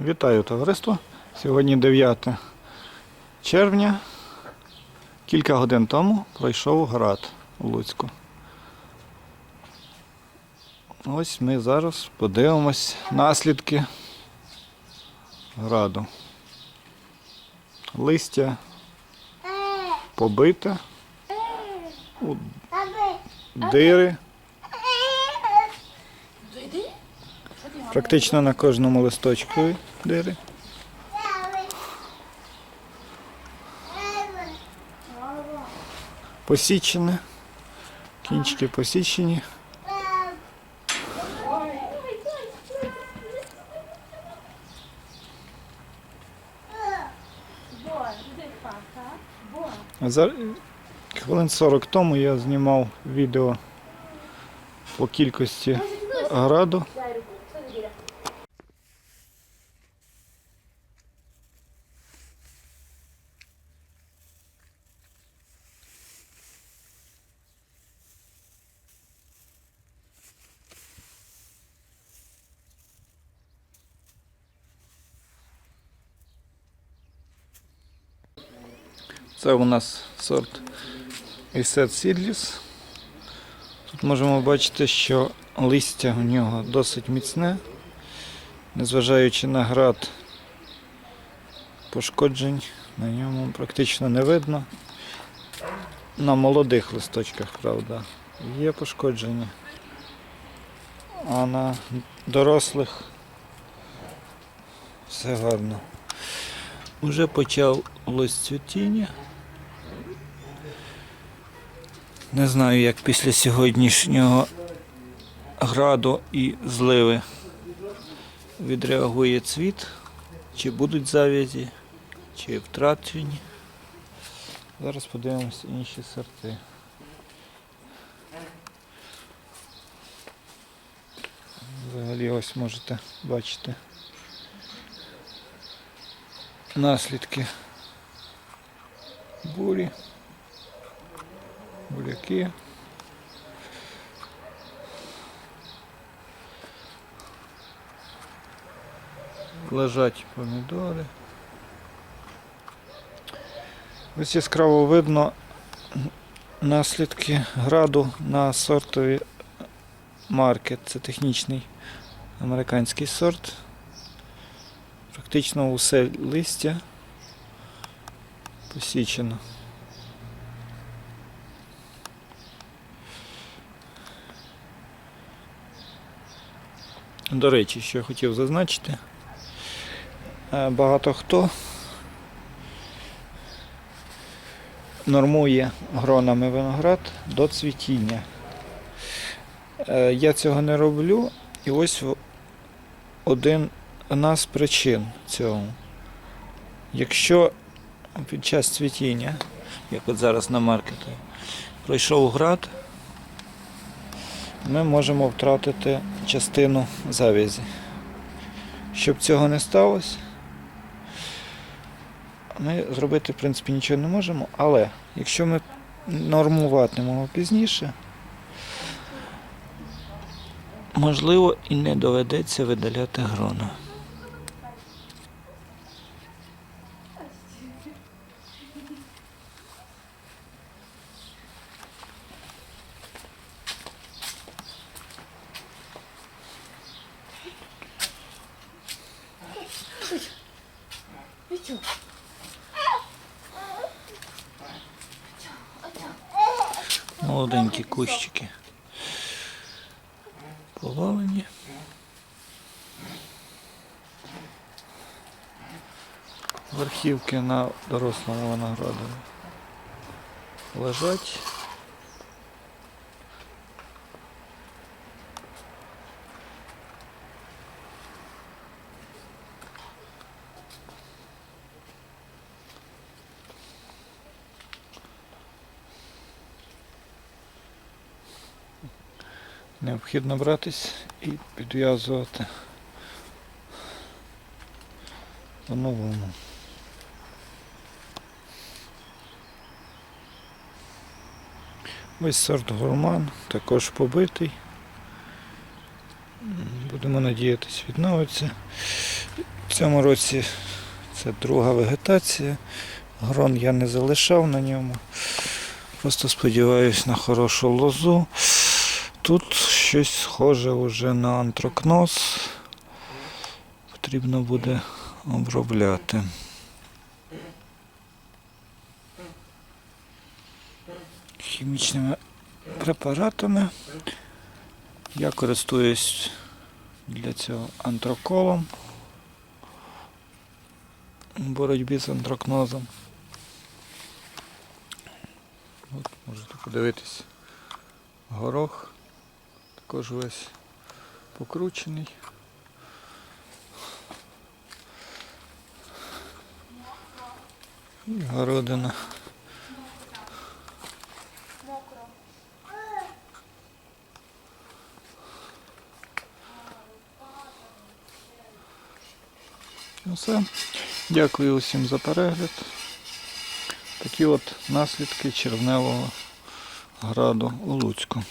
Вітаю товариство. Сьогодні 9 червня. Кілька годин тому пройшов град у Луцьку. Ось ми зараз подивимось наслідки граду. Листя побите, дири. Практично на кожному листочку дири. Посічене. Кінчики посічені. За хвилин 40 тому я знімав відео по кількості граду. Це у нас сорт Ісет Сідліс. Тут можемо бачити, що листя у нього досить міцне, незважаючи на град пошкоджень, на ньому практично не видно. На молодих листочках, правда, є пошкодження. А на дорослих все гарно. Уже почалось цвітіння. Не знаю, як після сьогоднішнього граду і зливи відреагує цвіт, чи будуть завязі, чи втрачені. Зараз подивимося інші сорти. Взагалі ось можете бачити наслідки бурі, буряки. Лежать помідори. Ось яскраво видно наслідки граду на сортові маркет. Це технічний американський сорт. Практично усе листя посічено. До речі, що я хотів зазначити, е, багато хто нормує гронами виноград до цвітіння. Е, Я цього не роблю, і ось один з причин цього. Якщо під час цвітіння, як от зараз на маркеті, пройшов град, ми можемо втратити частину завязі. Щоб цього не сталося, ми зробити, в принципі, нічого не можемо, але якщо ми нормуватимемо пізніше, можливо і не доведеться видаляти грона. Молоденькі кущики. Повалені. Верхівки на дорослому винограду лежать. Необхідно братись і підв'язувати по-новому. Ось сорт гурман, також побитий. Будемо надіятись, відновиться. В цьому році це друга вегетація. Грон я не залишав на ньому. Просто сподіваюся на хорошу лозу. Тут щось схоже вже на антрокноз. Потрібно буде обробляти. Хімічними препаратами. Я користуюсь для цього антроколом у боротьбі з антрокнозом. От можете подивитись. Горох також весь покручений. І городина. Ну все. Дякую усім за перегляд. Такі от наслідки червневого граду у Луцьку.